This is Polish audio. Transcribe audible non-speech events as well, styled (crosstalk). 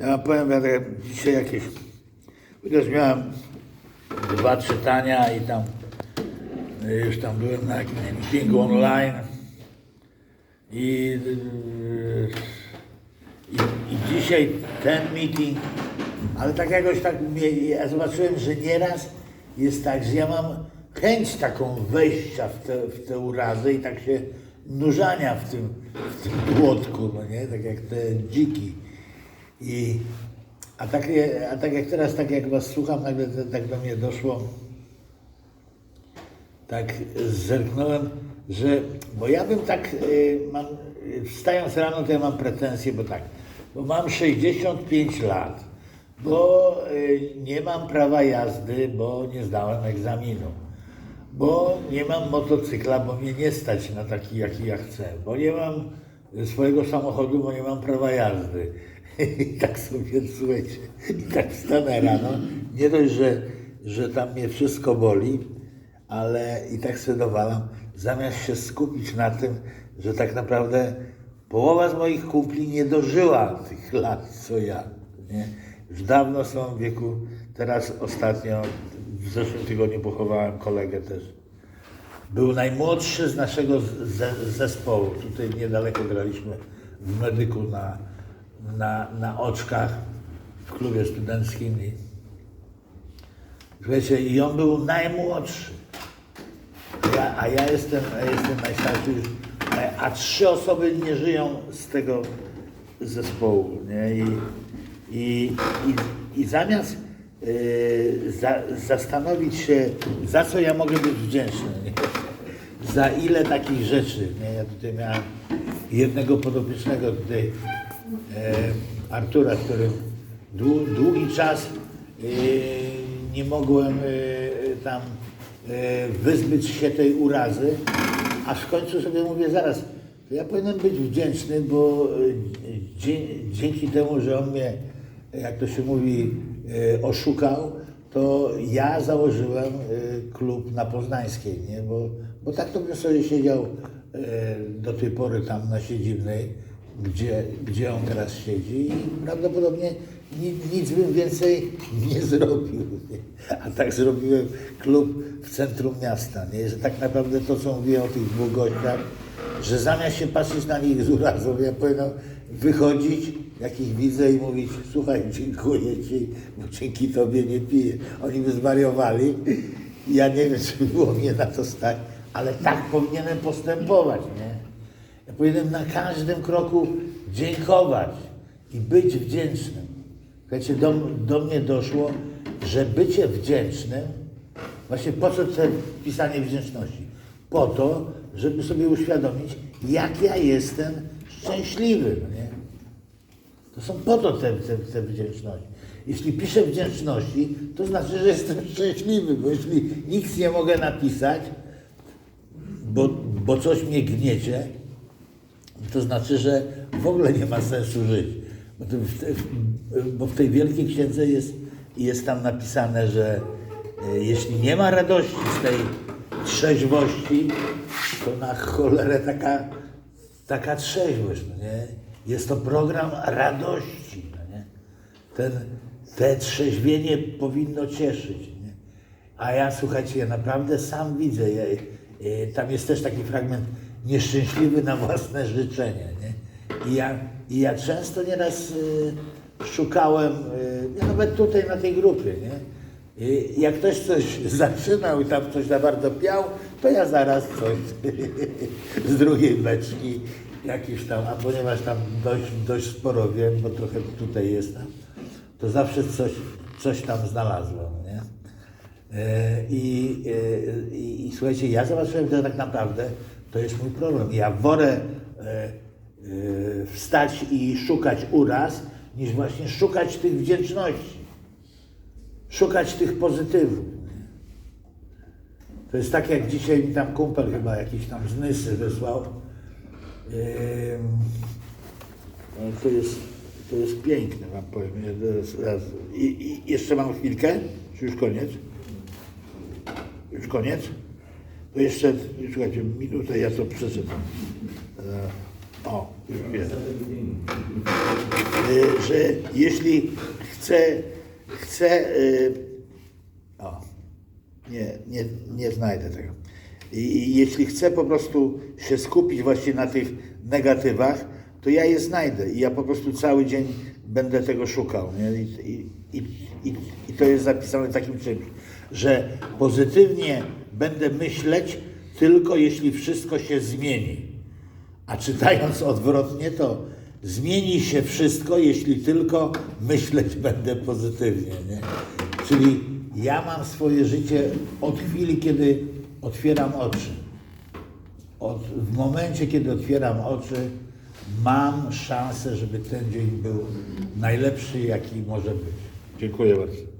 Ja powiem, ja tak dzisiaj jakieś, chociaż miałem dwa czytania i tam y, już tam byłem na jakimś meetingu online i, y, i, i dzisiaj ten meeting, ale tak jakoś tak ja zobaczyłem, że nieraz jest tak, że ja mam chęć taką wejścia w te, w te urazy i tak się nurzania w tym, w tym błotku, no nie, tak jak te dziki. I, a, tak, a tak jak teraz, tak jak was słucham, nagle tak do mnie doszło, tak zerknąłem, że, bo ja bym tak, y, mam, y, wstając rano, to ja mam pretensje, bo tak, bo mam 65 lat, bo y, nie mam prawa jazdy, bo nie zdałem egzaminu, bo nie mam motocykla, bo mnie nie stać na taki, jaki ja chcę, bo nie mam swojego samochodu, bo nie mam prawa jazdy. (laughs) I tak sobie, słuchajcie, i tak wstanę rano, nie dość, że, że tam mnie wszystko boli, ale i tak sobie dowalam, zamiast się skupić na tym, że tak naprawdę połowa z moich kumpli nie dożyła tych lat, co ja. Nie? Już dawno są w wieku, teraz ostatnio, w zeszłym tygodniu pochowałem kolegę też. Był najmłodszy z naszego zespołu. Tutaj niedaleko graliśmy w medyku na, na, na oczkach w klubie studenckim. Wiecie, i on był najmłodszy. Ja, a ja jestem, ja jestem najstarszy a, a trzy osoby nie żyją z tego zespołu. Nie? I, i, i, i zamiast y, za, zastanowić się, za co ja mogę być wdzięczny, nie? za ile takich rzeczy. Nie? Ja tutaj miałem jednego podopiecznego tutaj, Artura, z którym dłu, długi czas e, nie mogłem e, tam e, wyzbyć się tej urazy, aż w końcu sobie mówię, zaraz, ja powinienem być wdzięczny, bo e, dzięki temu, że on mnie, jak to się mówi, e, oszukał, to ja założyłem e, klub na Poznańskiej, nie? Bo, bo tak to bym sobie siedział e, do tej pory tam na siedzibnej, gdzie, gdzie on teraz siedzi i prawdopodobnie ni, nic bym więcej nie zrobił. A tak zrobiłem klub w centrum miasta, nie? że tak naprawdę to, co mówię o tych dwóch gościach, że zamiast się patrzeć na nich z urazą, ja powinienem wychodzić, jak ich widzę i mówić, słuchaj, dziękuję Ci, bo dzięki Tobie nie piję. Oni by zwariowali. Ja nie wiem, czy było mnie na to stać, ale tak powinienem postępować, nie? Powinienem na każdym kroku dziękować i być wdzięcznym. Słuchajcie, do, do mnie doszło, że bycie wdzięcznym, właśnie po co to pisanie wdzięczności? Po to, żeby sobie uświadomić, jak ja jestem szczęśliwy. No nie? To są po to te, te, te wdzięczności. Jeśli piszę wdzięczności, to znaczy, że jestem szczęśliwy, bo jeśli nic nie mogę napisać, bo, bo coś mnie gniecie, to znaczy, że w ogóle nie ma sensu żyć. Bo, to bo w tej wielkiej księdze jest, jest tam napisane, że e, jeśli nie ma radości z tej trzeźwości, to na cholerę taka, taka trzeźwość, no nie? Jest to program radości, no nie? Ten, te trzeźwienie powinno cieszyć, nie? A ja, słuchajcie, ja naprawdę sam widzę, ja, e, tam jest też taki fragment nieszczęśliwy na własne życzenie, nie? I ja, i ja często nieraz e, szukałem, ja nawet tutaj na tej grupie, nie? I jak ktoś coś (laughs) zaczynał i tam coś za bardzo piał, to ja zaraz coś (laughs) z drugiej beczki jakiś tam, a ponieważ tam dość, dość sporo wiem, bo trochę tutaj jestem, to zawsze coś, coś tam znalazłem, nie? E, I, e, i, I słuchajcie, ja zobaczyłem, że tak naprawdę to jest mój problem. Ja wolę e, e, wstać i szukać uraz, niż właśnie szukać tych wdzięczności. Szukać tych pozytywów. To jest tak, jak dzisiaj mi tam kumpel chyba jakiś tam z Nysy wysłał. To, jest, to jest piękne, wam powiem. Raz- I, I jeszcze mam chwilkę? Czy już koniec? Już koniec? To jeszcze, słuchajcie, minutę ja to przeczytam. E, O. Dziękuję. Y, że jeśli chcę, chcę y, o, nie, nie, nie znajdę tego. I jeśli chcę po prostu się skupić właśnie na tych negatywach, to ja je znajdę i ja po prostu cały dzień będę tego szukał. Nie? I, i, i, i, to jest zapisane takim czymś, że pozytywnie będę myśleć tylko jeśli wszystko się zmieni. A czytając odwrotnie, to zmieni się wszystko, jeśli tylko myśleć będę pozytywnie. Nie? Czyli ja mam swoje życie od chwili, kiedy otwieram oczy. Od, w momencie, kiedy otwieram oczy, mam szansę, żeby ten dzień był najlepszy, jaki może być. Dziękuję bardzo.